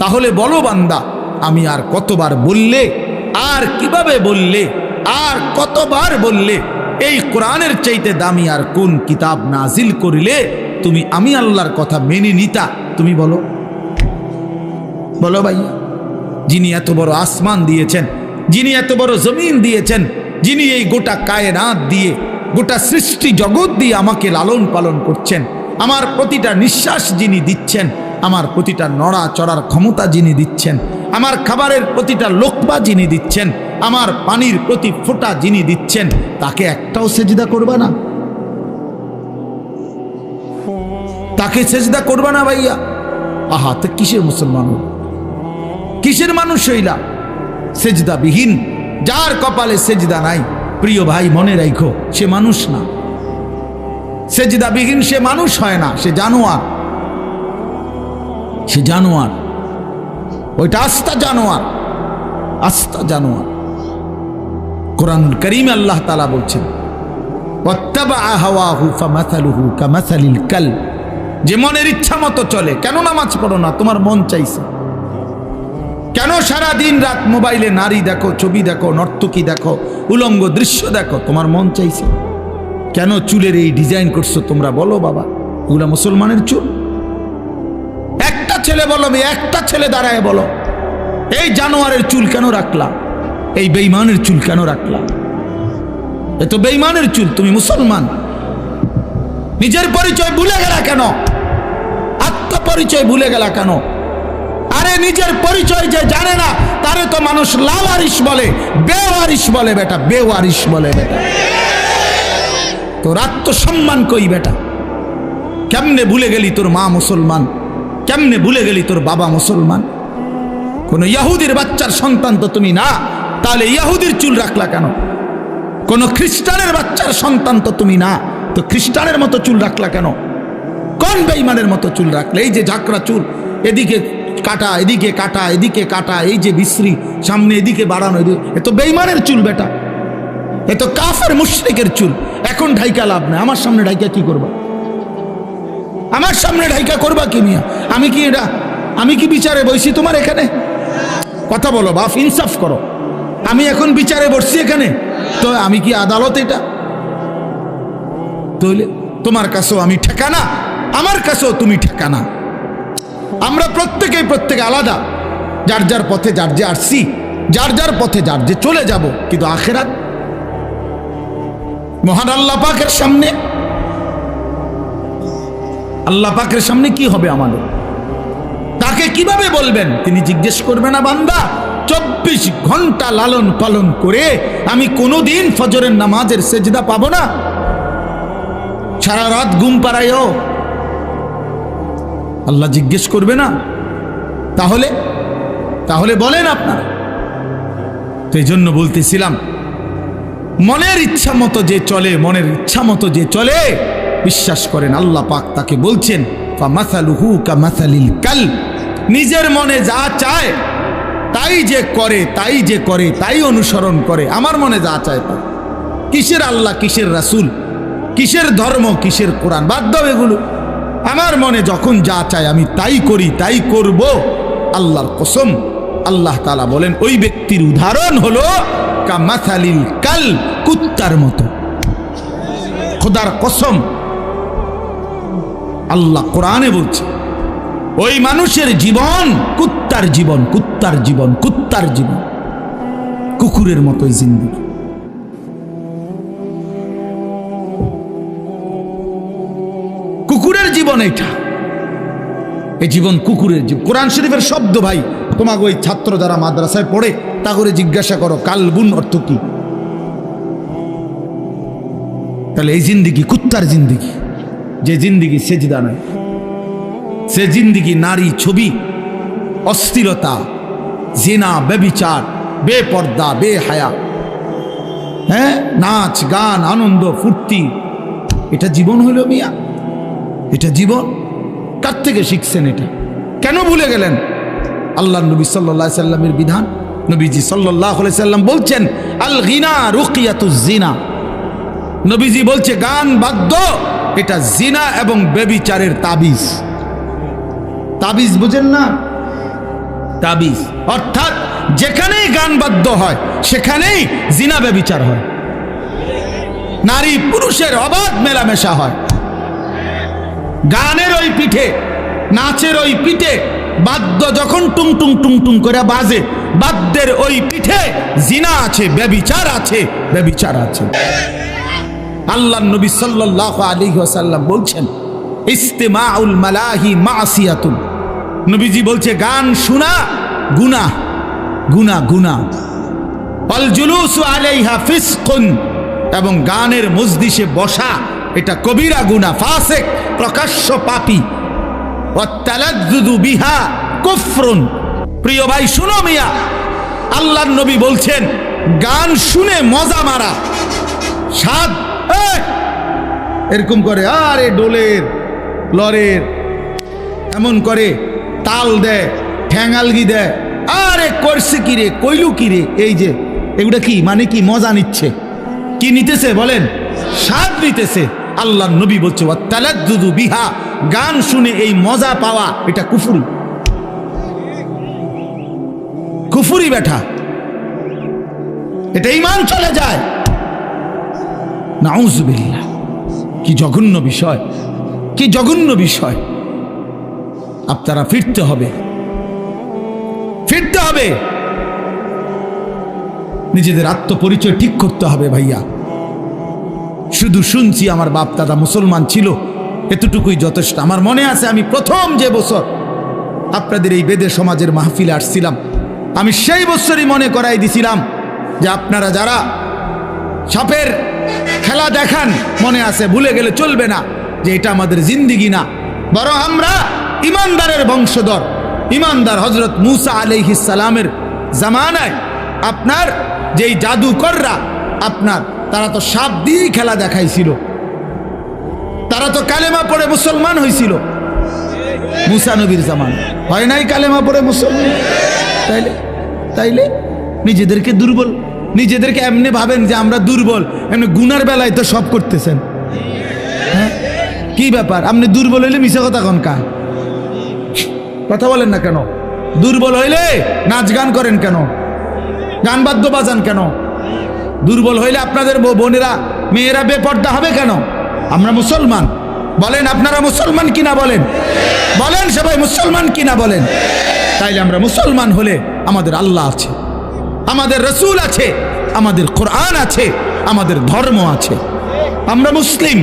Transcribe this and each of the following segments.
তাহলে বলো বান্দা, আমি আর কতবার বললে, আর কীভাবে বললে, আর কতবার বললে, এই কোরআনের চাইতে দামি আর কোন কিতাব নাজিল করিলে তুমি আমি আল্লাহর কথা মেনে নিতা? তুমি বলো। বলো ভাইয়া। যিনি এত বড় আসমান দিয়েছেন, যিনি এত বড় জমিন দিয়েছেন, যিনি এই গোটা কায়নাত দিয়ে, গোটা সৃষ্টি জগৎ দিয়ে আমাকে লালন পালন করছেন, আমার প্রতিটা নিঃশ্বাস যিনি দিচ্ছেন আমার প্রতিটা নড়া চড়ার ক্ষমতা যিনি দিচ্ছেন, আমার খাবারের প্রতিটা লোকবা যিনি দিচ্ছেন, আমার পানির প্রতি ফোঁটা যিনি দিচ্ছেন, তাকে একটাও সেজদা করবা না। তাকে সেজদা করবা না ভাইয়া। আহা, তো কিসের মুসলমান কিসের মানুষ হইলা? সেজদা বিহীন যার কপালে সেজদা নাই। প্রিয় ভাই, মনে রাখো সে মানুষ না। সেজদা বিহীন সে মানুষ হয় না, সে জানোয়ার। সে জানোয়ার। ওইটা আস্থা জানোয়ার। আস্থা জানোয়ার। কোরআন করিম আল্লাহ তালা বলছেন কাল যে মনের ইচ্ছা মতো চলে, কেন নামাজ পড়ো না? তোমার মন চাইছে। কেন সারা দিন রাত মোবাইলে নারী দেখো, ছবি দেখো, নর্তকী দেখো, উলঙ্গ দৃশ্য দেখো? তোমার মন চাইছে? কেন চুলের এই ডিজাইন করছ তোমরা বলো বাবা? ওগুলা মুসলমানের চুল? ছেলে বলো মেয়ে একটা ছেলে দাঁড়ায় বলো। এই জানোয়ারের চুল কেন রাখলা? এই বেইমানের চুল কেন রাখলা? এ তো বেইমানের চুল, তুমি মুসলমান। নিজের পরিচয় ভুলে গেলা কেন? আত্মপরিচয় ভুলে গেলা কেন? আরে নিজের পরিচয় যে জানে না, তারে তো মানুষ লাওয়ারিস বলে বেওয়ারিস বলে বেটা বেওয়ারিস বলে বেটা। তোর আত্মসম্মান কই বেটা? কেমনে ভুলে গেলি তোর মা মুসলমান? কেমনে ভুলে গেলি তোর বাবা মুসলমান? কোন ইয়াহুদির বাচ্চার সন্তান তো তুমি না। তাহলে ইয়াহুদির চুল রাখলা কেন? কোন খ্রিস্টানের বাচ্চার সন্তান তো তুমি না। তো খ্রিস্টানের মতো চুল রাখলা কেন? কোন বেইমানের মতো চুল রাখলে? এই যে ঝাঁকড়া চুল, এদিকে কাটা এদিকে কাটা এদিকে কাটা, এই যে বিশ্রী, সামনে এদিকে বাড়ানো, এদিকে এ তো বেইমানের চুল বেটা। এ তো কাফের মুশরিকের চুল। এখন ঢাইকা লাভ নেই। আমার সামনে ঢাইকা কি করবা? আমার সামনে ঢাইকা করবা কি মিয়া? আমি কি এটা, আমি কি বিচারে বইছি তোমার এখানে? কথা বলো বাপ, ইনসাফ করো। আমি এখন বিচারে বসছি এখানে। তো আমি কি আদালত এটা? তাহলে তোমার কাছেও আমি ঠেকানা। আমার কাছেও তুমি ঠেকানা। আমরা প্রত্যেকেই প্রত্যেকে আলাদা। যার যার পথে, যার যে আসছি, যার যার পথে, যার যে চলে যাব, কিন্তু আখেরাত মহান আল্লাহ পাকের সামনে আল্লাহ পাকের সামনে কি হবে আমাদের? তাকে কীভাবে বলবেন? তিনি জিজ্ঞেস করবেন না, বান্দা। চব্বিশ ঘণ্টা লালন পালন করে আমি কোনোদিন ফজরের নামাজের সেজদা পাবো না। সারা রাত ঘুম পাড়াইও আল্লাহ জিজ্ঞেস করবে না। তাহলে? তাহলে বলেন আপনারা। তো এই জন্য বলতেছিলাম, মনের ইচ্ছা মতো যে চলে, মনের ইচ্ছা মতো যে চলে বিশ্বাস করেন, আল্লাহ পাক তাকে বলছেন মাসালুহু কা কাল নিজের মনে যা চায়, তাই যে করে, তাই যে করে, তাই অনুসরণ করে, আমার মনে যা চায় তা কিসের আল্লাহ, কিসের রাসূল, কিসের ধর্ম, কিসের কোরআন? বাদ দাও এগুলো। আমার মনে যখন যা চায়, আমি তাই করি, তাই করব। আল্লাহর কসম, আল্লাহ তালা বলেন, ওই ব্যক্তির উদাহরণ হলো কামাথালিল কাল কুত্তার মতো। খোদার কসম আল্লাহ কোরআনে বলছে, ওই মানুষের জীবন কুত্তার জীবন কুত্তার জীবন কুত্তার জীবন। কুকুরের মতোই জিন্দিগি। কুকুরের জীবন এটা এই জীবন কুকুরের জীবন। কোরআন শরীফের শব্দ ভাই, তোমাকে ওই ছাত্র যারা মাদ্রাসায় পড়ে তা করে জিজ্ঞাসা করো কালবুন অর্থ কি? তাহলে এই জিন্দিগি, কুত্তার জিন্দিগি। যে জিন্দিগি সেজদা নয়। সে জিন্দিগি নারী ছবি, অস্থিরতা, জেনা বেবিচার বেপর্দা, বেহায়া। হ্যাঁ? নাচ, গান, আনন্দ, ফুর্তি। এটা জীবন হলো মিয়া। এটা জীবন। কার থেকে শিখছেন এটা? কেন ভুলে গেলেন? আল্লাহ নবী সাল্লাহ সাল্লামের বিধান। নবীজি সাল্লাহ সাল্লাম বলছেন, আল গিনা রুকিয়াতু জিনা। নবীজি বলছে, গান বাদ্য এটা জিনা এবং বেবিচারের তাবিজ। তাবিজ বুঝেন না? তাবিজ। অর্থাৎ যেখানেই গান বাদ্য হয় সেখানেই জিনা বেবিচার হয়। নারী পুরুষের অবাধ মেলামেশা হয়। গানের ওই পিঠে নাচের ওই পিঠে বাদ্য যখন টুং টুং টুং টুং করে বাজে বাদ্যের ওই পিঠে জিনা আছে ব্যবিচার আছে ব্যবিচার আছে। আল্লাহ নবী সাল্লাল্লাহু আলাইহি ওয়াসাল্লাম বলছেন, ইস্তেমাউল মালাহি মাসিয়াতুন। নবীজি বলছে, গান শোনা গুনা গুনা গুনাহ। অল জুলুসু আলাইহা ফিসকুন। এবং গানের মজলিসে বসা, এটা কবিরা গুনাহ, ফাসিক, প্রকাশ্য পাপী। বিহা কুফরুন। প্রিয় ভাই, শুনো মিয়া আল্লাহ নবী বলছেন, গান শুনে মজা মারা। এই! এরকম করে, আরে ডোলের, লরের, এমন করে, তাল দেয়, ঠ্যাঙালগি দেয়। আরে করছে কি রে, কইলু কি রে? এই যে, এগুলা কি? মানে কি? মজা নিচ্ছে। কি নিতেছে বলেন? স্বাদ নিতেছে। আল্লাহ নবী বলছে দুদু বিহা। গান শুনে এই মজা পাওয়া, এটা কুফুরি। কুফুরি বেঠা এটা ইমান চলে যায়। নাউজুবিল্লাহ কি জঘন্য বিষয়, কি জঘন্য বিষয়। আপনারা ফিরতে হবে। ফিরতে হবে। নিজেদের আত্মপরিচয় ঠিক করতে হবে ভাইয়া। শুধু শুনছি আমার বাপ দাদা মুসলমান ছিল, এতটুকুই যথেষ্ট। আমার মনে আছে আমি প্রথম যে বছর আপনাদের এই বেদে সমাজের মাহফিলে আসছিলাম, আমি সেই বছরই মনে করাই দিছিলাম যে আপনারা যারা সাপের খেলা দেখান, মনে আছে, ভুলে গেলে চলবে না যে এটা আমাদের জিন্দিগি না। বরং আমরা ইমানদারের বংশধর। ইমানদার হজরত মুসা আলাইহিসালামের জামানায় আপনার যেই জাদুকররা, আপনার, তারা তো সাপ দিয়েই খেলা দেখাইছিল। তারা তো কালেমা পড়ে মুসলমান হয়েছিল মুসা নবীর জামান। হয় নাই কালেমা পড়ে মুসলমান? তাইলে তাইলে নিজেদেরকে দুর্বল নিজেদেরকে এমনি ভাবেন যে আমরা দুর্বল, এমনি গুনার বেলায় তো সব করতেছেন। হ্যাঁ? কি ব্যাপার? আপনি দুর্বল হইলে মিশে কথা কন কা? কথা বলেন না কেন? দুর্বল হইলে নাচ গান করেন কেন? গান বাদ্য বাজান কেন? দুর্বল হইলে আপনাদের বোনেরা, মেয়েরা বেপর্দা হবে কেন? আমরা মুসলমান। বলেন, আপনারা মুসলমান কিনা বলেন? বলেন সবাই মুসলমান কিনা বলেন? তাইলে আমরা মুসলমান হলে আমাদের আল্লাহ আছে। আমাদের রসুল আছে, আমাদের কোরআন আছে, আমাদের ধর্ম আছে। আমরা মুসলিম,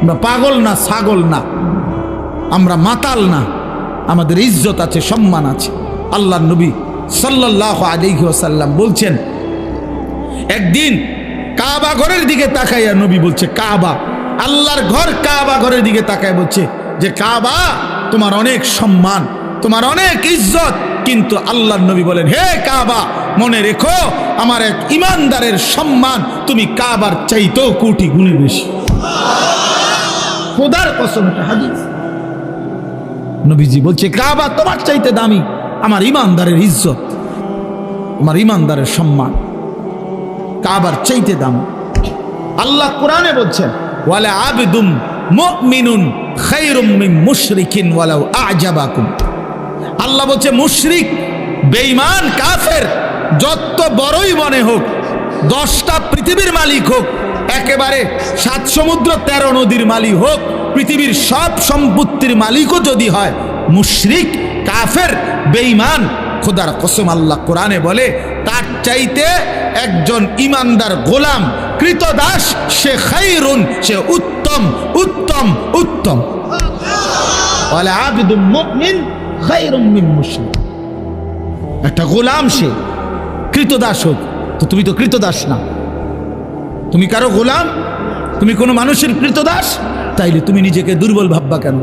আমরা পাগল না, ছাগল না, আমরা মাতাল না, আমাদের ইজ্জত আছে, সম্মান আছে। আল্লাহ নবী সাল্লাহ আলাইহি ওয়াসাল্লাম বলছেন, একদিন কাবা ঘরের দিকে তাকাইয়া নবী বলছে, কাবা, আল্লাহর ঘর কাবা ঘরের দিকে তাকায় বলছে যে, কাবা, তোমার অনেক সম্মান, তোমার অনেক ইজ্জত কিন্তু আল্লাহ নবী বলেন, হে কাবা, মনে রেখো, আমার এক ইমানদারের সম্মান তুমি কাবার চাইতেও কোটি গুণে বেশি। খোদার কসম, এটা নবীজি বলছে, কাবা তোমার চাইতে দামি, আমার ইমানদারের ইজ্জত, আমার ইমানদারের সম্মান, কাবার চাইতে দামি। আল্লাহ কোরআনে বলছেন, ওয়ালা আবিদুম মুমিনুন খায়রুম মিন মুশরিকিন ওয়ালাউ আজাবাকুম। আল্লাহ বলছে, মুশরিক, বেঈমান, কাফের, যত বড়ই মনে হোক, দশটা পৃথিবীর মালিক হোক, একেবারে সাত সমুদ্র তেরো নদীর মালিক হোক, পৃথিবীর সব সম্পত্তির মালিকও যদি হয়, মুশরিক, কাফের, বেঈমান, খোদার কসম আল্লাহ কোরআনে বলে, তার চাইতে একজন ইমানদার গোলাম, কৃতদাস, সে খাইরুন, সে উত্তম উত্তম উত্তম। বলে আবিদুম মুমিন একটা গোলাম সে, কৃতদাস হোক। তো তুমি তো কৃতদাস না। তুমি কারও গোলাম? তুমি কোনো মানুষের কৃতদাস? তাইলে তুমি নিজেকে দুর্বল ভাববা কেন?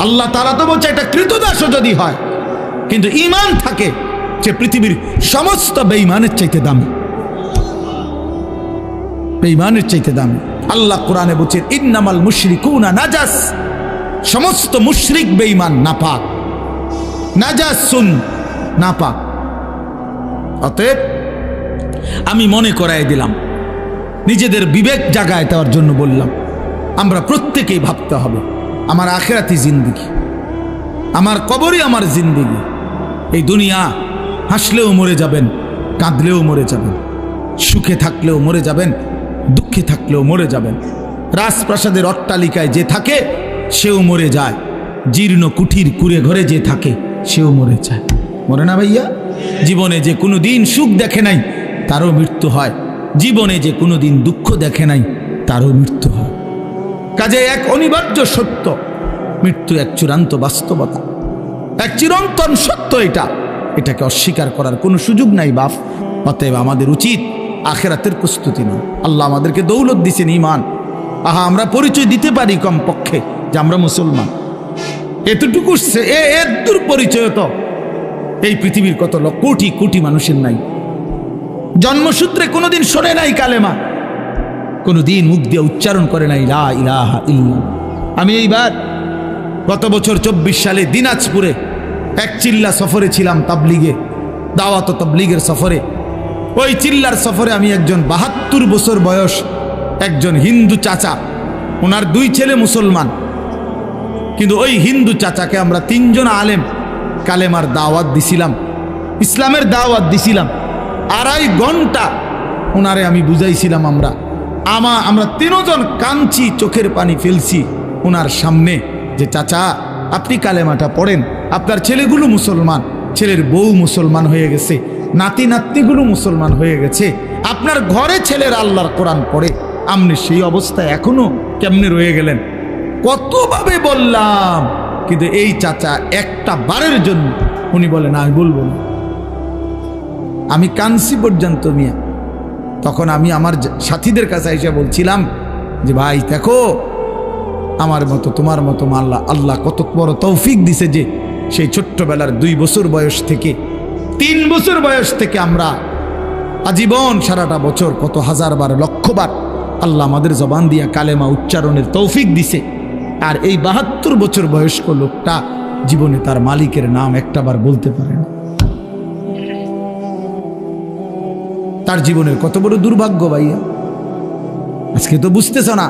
আল্লাহ তারা তো বলছে, একটা কৃতদাসও যদি হয়, কিন্তু ইমান থাকে যে পৃথিবীর সমস্ত বেঈমানের চাইতে দামি। বেঈমানের চাইতে দামি। আল্লাহ কোরআনে বলছেন ইন্নামাল মুশরিকুনা নাজাস। সমস্ত মুশরিক বেঈমান নাপাক। নাজাসুন নাপাক। অতএব আমি মনে করাই দিলাম, নিজেদের বিবেক জাগায় দেওয়ার জন্য বললাম, আমরা প্রত্যেকেই ভাবতে হবে, আমার আখেরাতি জিন্দিগি, আমার কবরই আমার জিন্দিগি, এই দুনিয়া হাসলেও মরে যাবেন, কাঁদলেও মরে যাবেন, সুখে থাকলেও মরে যাবেন, দুঃখে থাকলেও মরে যাবেন, রাজপ্রাসাদের অট্টালিকায় যে থাকে সেও মরে যায়। জীর্ণ কুঠির কুড়ে ঘরে যে থাকে, সেও মরে যায়। মরে না ভাইয়া? জীবনে যে কোনো দিন সুখ দেখে নাই, তারও মৃত্যু হয়। জীবনে যে কোনো দিন দুঃখ দেখে নাই, তারও মৃত্যু হয়। কাজে এক অনিবার্য সত্য, মৃত্যু এক চূড়ান্ত বাস্তবতা। এক চিরন্তন সত্য এটা। এটাকে অস্বীকার করার কোনো সুযোগ নাই বাপ। অতএব আমাদের উচিত আখেরাতের প্রস্তুতি নয় আল্লাহ আমাদেরকে দৌলত দিছেন ইমান। আহা, আমরা পরিচয় দিতে পারি কম পক্ষে যে আমরা মুসলমান। এতটুকু সে- এ এর দূর পরিচয় তো এই পৃথিবীর কত লক্ষ কোটি কোটি মানুষের নাই। জন্মসূত্রে কোনোদিন শোনে নাই কালেমা। কোনোদিন মুখ দিয়ে উচ্চারণ করে নাই, লা ইলাহা ইল্লা আমি এইবার গত বছর চব্বিশ সালে দিনাজপুরে এক চিল্লা সফরে ছিলাম তাবলিগে, দাওয়াত তাবলিগের সফরে। ওই চিল্লার সফরে আমি একজন বাহাত্তর বছর বয়স একজন হিন্দু চাচা। ওনার দুই ছেলে মুসলমান। কিন্তু ওই হিন্দু চাচাকে আমরা তিনজন আলেম কালেমার দাওয়াত দিছিলাম, ইসলামের দাওয়াত দিছিলাম। আড়াই ঘণ্টা ওনারে আমি বুঝাইছিলাম আমরা। আমা, আমরা তিনজন কাঁদছি, চোখের পানি ফেলছি ওনার সামনে যে, চাচা, আপনি কালেমাটা পড়েন। আপনার ছেলেগুলো মুসলমান, ছেলের বউ মুসলমান হয়ে গেছে, নাতি নাতনিগুলো মুসলমান হয়ে গেছে, আপনার ঘরে ছেলের আল্লাহর কোরআন পড়ে। আপনি সেই অবস্থায় এখনও কেমনে রয়ে গেলেন? কতভাবে বললাম? কিন্তু এই চাচা একটা বারের জন্য উনি বলেন, আমি বলব না। আমি কানসি পর্যন্ত মিয়া তখন আমি আমার সাথীদের কাছে এসে বলছিলাম যে, ভাই, দেখো, আমার মতো, তোমার মতো মাল্লা আল্লাহ কত বড় তৌফিক দিছে যে, সেই ছোট্টবেলার দুই বছর বয়স থেকে, তিন বছর বয়স থেকে আমরা আজীবন সারাটা বছর কত হাজার বার লক্ষবার আল্লাহ আমাদের জবান দিয়া কালেমা উচ্চারণের তৌফিক দিছে। আর এই বাহাত্তর বছর বয়স্ক লোকটা জীবনে তার মালিকের নাম একটাবার বলতে পারে না। তার জীবনের কত বড় দুর্ভাগ্য ভাইয়া? আজকে তো বুঝতেছ না।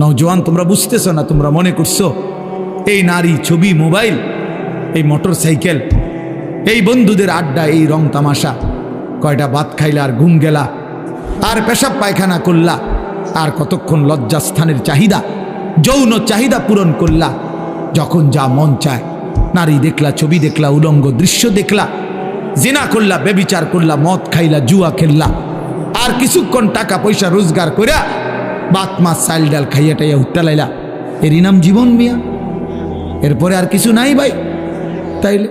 নওজোয়ান, তোমরা বুঝতেছ না, তোমরা মনে করছ, এই নারী ছবি, মোবাইল, এই মোটর সাইকেল এই বন্ধুদের আড্ডা, এই রং তামাশা, কয়টা ভাত খাইলা আর ঘুম গেলা, আর পেশাব পায়খানা করলা, আর কতক্ষণ লজ্জাস্থানের চাহিদা যৌন চাহিদা পূরণ করলা। যখন যা মন চায়, নারী দেখলা, ছবি দেখলা, উলঙ্গ দৃশ্য দেখলা, জেনা করলা বেবিচার করলা, মদ খাইলা, জুয়া খেললা, আর কিছুক্ষণ টাকা পয়সা রোজগার করিয়া বাত, মাছ, চাল, ডাল খাইয়া টাইয়া উঠতে লাইলা। এরই নাম জীবন মিয়া। এরপরে আর কিছু নাই ভাই। তাইলে